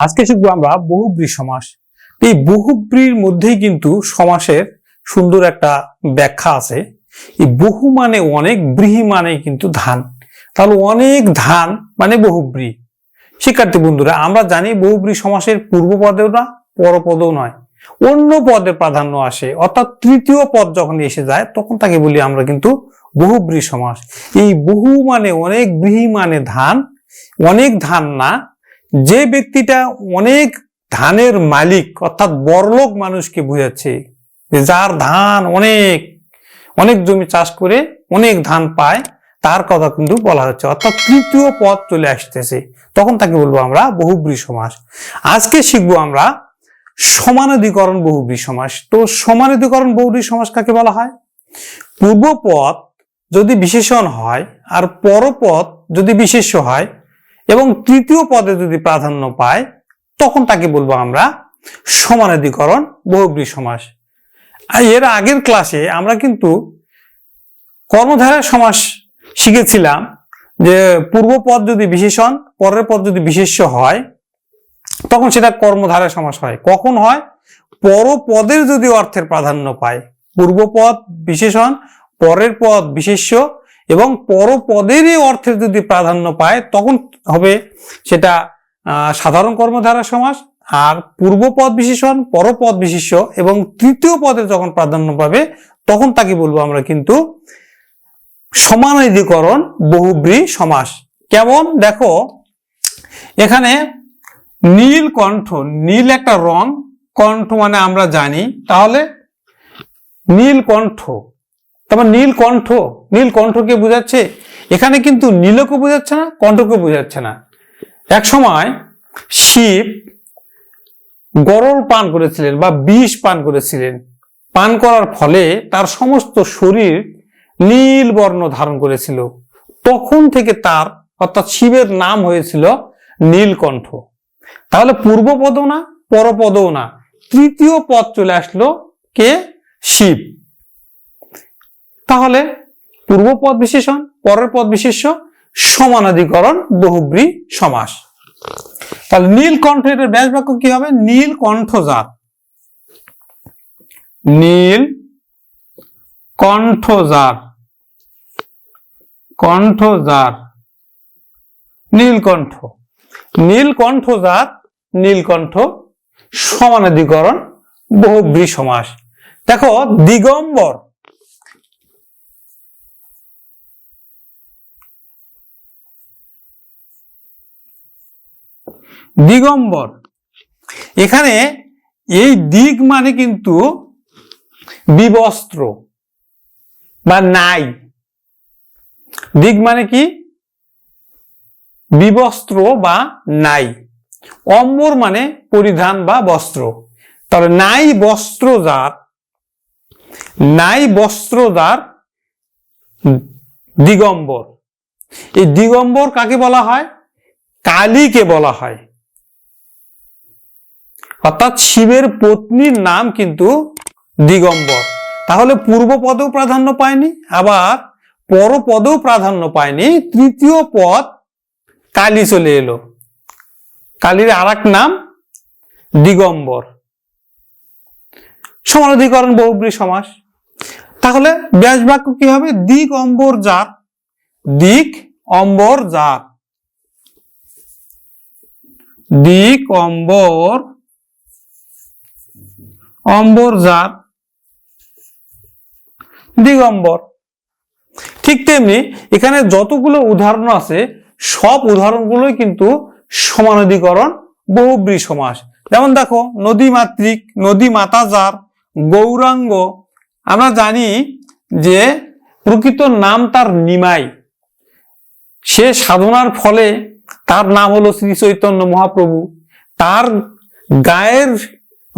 আজকে শিখব আমরা বহুব্রী সমাস। এই বহুব্রীর মধ্যেই কিন্তু সমাসের সুন্দর একটা ব্যাখ্যা আছে। এই বহু মানে অনেক, ব্রীহি মানে কিন্তু ধান। তাহলে অনেক ধান মানে বহুব্রী। শিক্ষার্থী বন্ধুরা, আমরা জানি বহুব্রী সমাসের পূর্ব পদেও না, পরপদও নয়। অন্য পদের প্রাধান্য আসে, অর্থাৎ তৃতীয় পদ যখন এসে যায়, তখন তাকে বলি আমরা কিন্তু বহুব্রী সমাস। এই বহু মানে অনেক, ব্রীহি মানে ধান, অনেক ধান না যে ব্যক্তিটা অনেক ধানের মালিক, অর্থাৎ বড়লোক মানুষকে বোঝাচ্ছে যে যার ধান অনেক অনেক জমি চাষ করে অনেক ধান পায়, তার কথা কিন্তু বলা হচ্ছে। অর্থাৎ তৃতীয় পদ চলে আসতেছে। তখন তাকে বলব আমরা বহুব্রী সমাস। আজকে শিখব আমরা সমানাধিকরণ বহুব্রী সমাস। তো সমানাধিকরণ বহুব্রী সমাস কাকে বলা হয়? পূর্ব পূর্বপদ যদি বিশেষণ হয় আর পরপদ যদি বিশেষ্য হয় এবং তৃতীয় পদে যদি প্রাধান্য পায়, তখন তাকে বলব আমরা সমানাধিকরণ, বহুব্রী সমাস। আর এর আগের ক্লাসে আমরা কিন্তু কর্মধারা সমাস শিখেছিলাম যে পূর্ব পদ যদি বিশেষণ, পরের পদ যদি বিশেষ্য হয়, তখন সেটা কর্মধারা সমাস হয়। কখন হয়? পরপদের যদি অর্থের প্রাধান্য পায় পূর্বপদ বিশেষণ, পরের পদ বিশেষ্য এবং পরপদেরই অর্থের যদি প্রাধান্য পায়, তখন হবে সেটা সাধারণ কর্মধারা সমাস আর পূর্বপদ বিশেষণ, পরপদ বিশেষ্য এবং তৃতীয় পদের যখন প্রাধান্য পাবে, তখন তাকে বলব আমরা কিন্তু সমানাধিকরণ, বহুব্রী সমাস। কেমন? দেখো, এখানে নীল কণ্ঠ, নীল একটা রং, কণ্ঠ মানে আমরা জানি। তাহলে নীল কণ্ঠ তারপর নীল কণ্ঠ। নীল কণ্ঠকে বোঝাচ্ছে? এখানে কিন্তু নীলকে বোঝাচ্ছে না, কণ্ঠকে বোঝাচ্ছে না। এক সময় শিব গরল পান করেছিলেন বা বিষ পান করেছিলেন। পান করার ফলে তার সমস্ত শরীর নীল বর্ণ ধারণ করেছিল। তখন থেকে তার, অর্থাৎ শিবের নাম হয়েছিল নীলকণ্ঠ। তাহলে পূর্বপদও না, পরপদও না। তৃতীয় পদ চলে আসলো কে? শিব। তাহলে পূর্ব পদ বিশেষণ, পরের পদ বিশেষ্য, সমানাধিকরণ, বহুব্রী সমাস। তাহলে নীলকণ্ঠ এটার ব্যাস বাক্য কি হবে? নীল কণ্ঠজাত। নীল কণ্ঠজার কণ্ঠজার নীলকণ্ঠ নীলকণ্ঠজাত নীলকণ্ঠ সমানাধিকরণ, বহুব্রী সমাস। দেখো, দিগম্বর দিগম্বর। এখানে এই দিক মানে কিন্তু বিবস্ত্র বা নাই। দিক মানে কি? বিবস্ত্র বা নাই। অম্বর মানে পরিধান বা বস্ত্র। তাহলে নাই বস্ত্র যার নাই বস্ত্র যার দিগম্বর। এই দিগম্বর কাকে বলা হয়? কালীকে বলা হয়। অর্থাৎ শিবের পত্নীর নাম কিন্তু দিগম্বর। তাহলে পূর্ব পদেও প্রাধান্য পায়নি, আবার পরপদেও প্রাধান্য পায়নি, তৃতীয় পদ কালী চলে এলো। কালীর আর নাম দিগম্বর। সমানাধিকরণ বহুব্রী সমাস। তাহলে ব্যাস বাক্য কি হবে? দিক অম্বর জাত দিক অম্বর জাত দিক অম্বর অম্বর জাত, দিগম্বর। ঠিক তেমনি এখানে যতগুলো উদাহরণ আছে, সব উদাহরণগুলোই কিন্তু সমানাধিকরণ বহুব্রী সমাস যেমন দেখো নদী মাতৃক নদী মাতা যার গৌরাঙ্গ। আমরা জানি যে প্রকৃত নাম তার নিমাই। সে সাধনার ফলে তার নাম হলো শ্রী চৈতন্য মহাপ্রভু। তার গায়ের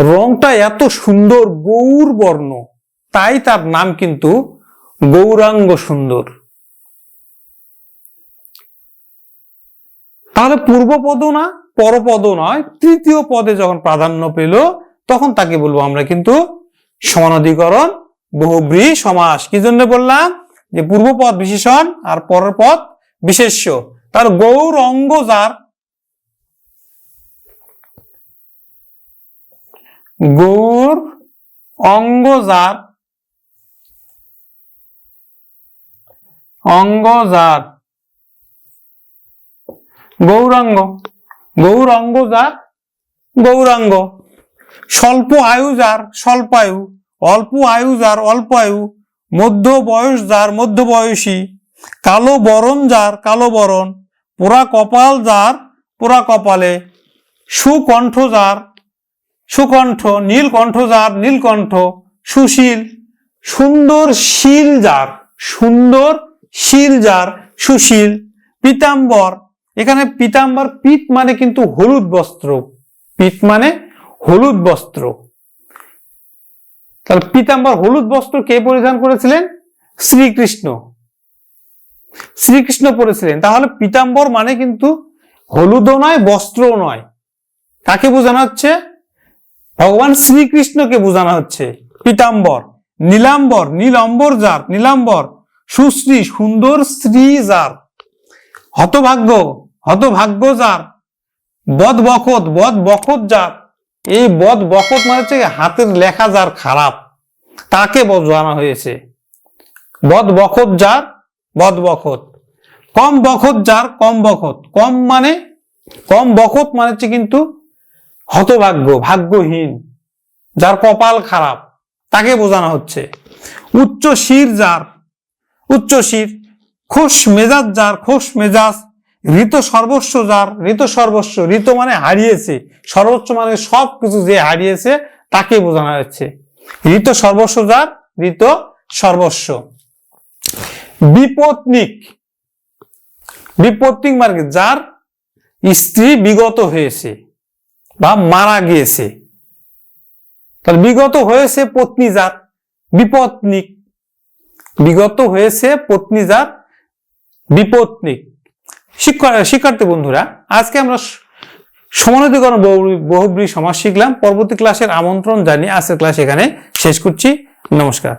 রংটা এত সুন্দর গৌর বর্ণ তাই তার নাম কিন্তু গৌরাঙ্গ সুন্দর। তাহলে পূর্বপদ না পরপদ নয়, তৃতীয় পদে যখন প্রাধান্য পেল, তখন তাকে বলব আমরা কিন্তু সমানাধিকরণ, বহুব্রী, সমাস। কি জন্য বললাম? যে পূর্বপদ বিশেষণ আর পরের পদ বিশেষ্য। তার গৌর অঙ্গ যার গৌর অঙ্গ যার অঙ্গ যার গৌরাঙ্গ। গৌরাঙ্গ যার গৌরাঙ্গ। স্বল্প আয়ু যার, স্বল্প আয়ু। অল্প আয়ু যার, অল্প আয়ু। মধ্য বয়স যার, মধ্য বয়সী। কালো বরণ যার, কালো বরণ। পোড়া কপাল যার, পোড়া কপালে। সুকণ্ঠ যার সুকণ্ঠ, নীলকণ্ঠ যার, নীলকণ্ঠ, সুশীল, সুন্দর শীল যার, সুন্দর শীল যার, সুশীল, পীতাম্বর। এখানে পীতাম্বর, পিত মানে কিন্তু হলুদ বস্ত্র। পিত মানে হলুদ বস্ত্র। তাহলে পীতাম্বর হলুদ বস্ত্র কে পরিধান করেছিলেন? শ্রীকৃষ্ণ। শ্রীকৃষ্ণ পরেছিলেন তাহলে পীতাম্বর মানে কিন্তু হলুদও নয়, বস্ত্রও নয়। কাকে বোঝানো হচ্ছে? ভগবান শ্রীকৃষ্ণকে বোঝানো হচ্ছে। পীতাম্বর, নীলাম্বর, নীলম্বর যার, নীলাম্বর, সুশ্রী, সুন্দর স্ত্রী যার, হতভাগ্য হতভাগ্য যার বদ বখত বদ বখত যার, এই বদ বখত মানে হচ্ছে হাতের লেখা যার খারাপ, তাকে বোঝানো হয়েছে। বদ বখত যার বদ বখত কম বখত যার, কম বখত। কম মানে কম বখত মানে হচ্ছে কিন্তু হতভাগ্য, ভাগ্যহীন, যার কপাল খারাপ, তাকে বোঝানো হচ্ছে। উচ্চ শির যার, উচ্চ শির খোস মেজাজ যার খোস মেজাজ, ঋত সর্বস্ব যার, ঋত সর্বস্ব, ঋত মানে হারিয়েছে, সর্বোচ্চ মানে সব কিছু যে হারিয়েছে, তাকে বোঝানো হচ্ছে। ঋত সর্বস্ব যার, ঋত সর্বস্ব। বিপত্নিক বিপত্নিক মানে যার স্ত্রী বিগত হয়েছে। বা মারা গিয়েছে। তাহলে বিগত হয়েছে পত্নী যার বিপত্নিক। বিগত হয়েছে পত্নী যার বিপত্নিক। শিক্ষা- শিক্ষার্থী বন্ধুরা, আজকে আমরা স- সমানাধিকরণ বহুব্রী সমাজ শিখলাম। পরবর্তী ক্লাসের আমন্ত্রণ জানিয়ে আজকের ক্লাস এখানে শেষ করছি। নমস্কার।